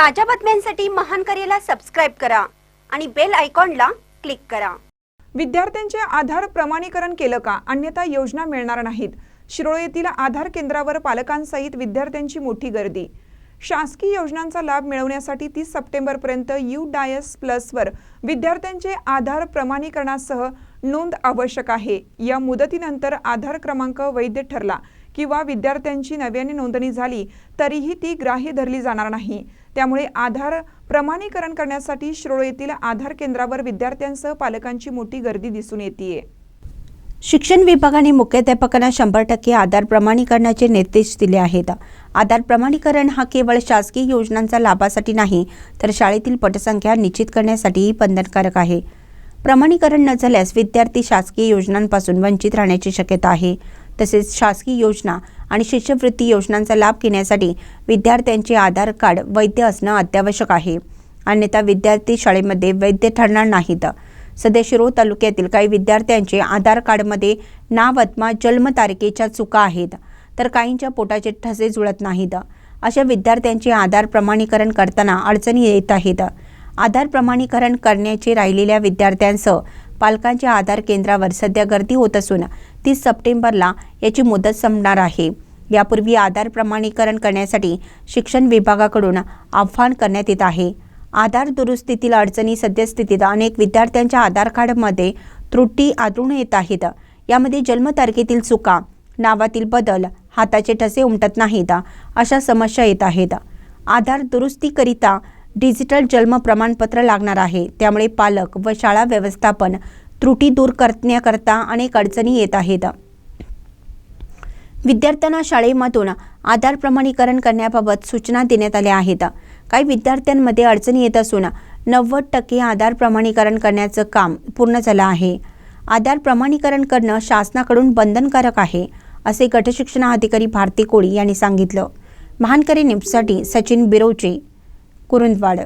ताज्या बातम्यांसाठी महान करेला सबस्क्राईब करा आणि बेल आयकॉनला क्लिक करा. विद्यार्थ्यांचे आधार प्रमाणीकरण केलं का? अन्यथा योजना मिळणार नाहीत. शिरोळ येथील आधार केंद्रावर पालकांसहित विद्यार्थ्यांची मोठी गर्दी. शासकीय योजनांचा लाभ मिळवण्यासाठी तीस सप्टेंबरपर्यंत यू डायस प्लसवर विद्यार्थ्यांचे आधार प्रमाणीकरणासह नोंद आवश्यक आहे. या मुदतीनंतर आधार क्रमांक वैध ठरला. किंवा विद्यार्थ्यांची नव्याने नोंदणी झाली तरीही ती ग्राह्य धरली जाणार नाही. त्यामुळे आधार प्रमाणीकरण करण्यासाठी श्रोळ येथील आधार केंद्रावर विद्यार्थ्यांसह पालकांची मोठी गर्दी दिसून येते शिक्षण विभागाने मुख्याध्यापकांना शंभर टक्के आधार प्रमाणीकरणाचे निर्देश दिले आहेत. आधार प्रमाणीकरण हा केवळ शासकीय योजनांचा लाभासाठी नाही तर शाळेतील पटसंख्या निश्चित करण्यासाठीही बंधनकारक आहे. प्रमाणीकरण न झाल्यास विद्यार्थी शासकीय योजनांपासून वंचित राहण्याची शक्यता आहे. तसेच शासकीय योजना आणि शिष्यवृत्ती योजनांचा लाभ घेण्यासाठी विद्यार्थ्यांचे आधार कार्ड वैध असणं अत्यावश्यक आहे. अन्यथा विद्यार्थी शाळेमध्ये वैध ठरणार नाहीत. सध्या शिरोळ तालुक्यातील काही विद्यार्थ्यांचे आधार कार्डमध्ये नाव अथवा जन्मतारखेच्या चुका आहेत तर काहींच्या पोटाचे ठसे जुळत नाहीत. अशा विद्यार्थ्यांचे आधार प्रमाणीकरण करताना अडचणी येत आहेत. आधार प्रमाणीकरण करण्याचे राहिलेल्या विद्यार्थ्यांसह पालकांच्या आधार केंद्रावर सध्या गर्दी होत असून तीस सप्टेंबरला याची मुदत संपणार आहे. यापूर्वी आधार प्रमाणीकरण करण्यासाठी शिक्षण विभागाकडून आव्हान करण्यात येत आहे. आधार दुरुस्तीतील अडचणी सद्यस्थितीत अनेक विद्यार्थ्यांच्या आधार कार्डमध्ये त्रुटी आढळून येत आहेत. यामध्ये जन्मतारखेतील चुका नावातील बदल हाताचे ठसे उमटत नाहीत अशा समस्या येत आहेत. आधार दुरुस्तीकरिता डिजिटल जन्म प्रमाणपत्र लागणार आहे. त्यामुळे पालक व शाळा व्यवस्थापन त्रुटी दूर करण्याकरता अनेक अडचणी येत आहेत. विद्यार्थ्यांना शाळेमधून आधार प्रमाणीकरण करण्याबाबत सूचना देण्यात आल्या आहेत. काही विद्यार्थ्यांमध्ये अडचणी येत असून नव्वद टक्के आधार प्रमाणीकरण करण्याचं काम पूर्ण झालं आहे. आधार प्रमाणीकरण करणं शासनाकडून बंधनकारक आहे असे गटशिक्षणाधिकारी भारती कोळी यांनी सांगितलं. महानकरी न्यूजसाठी सचिन बिरोचे കുറുന്ത്വാട്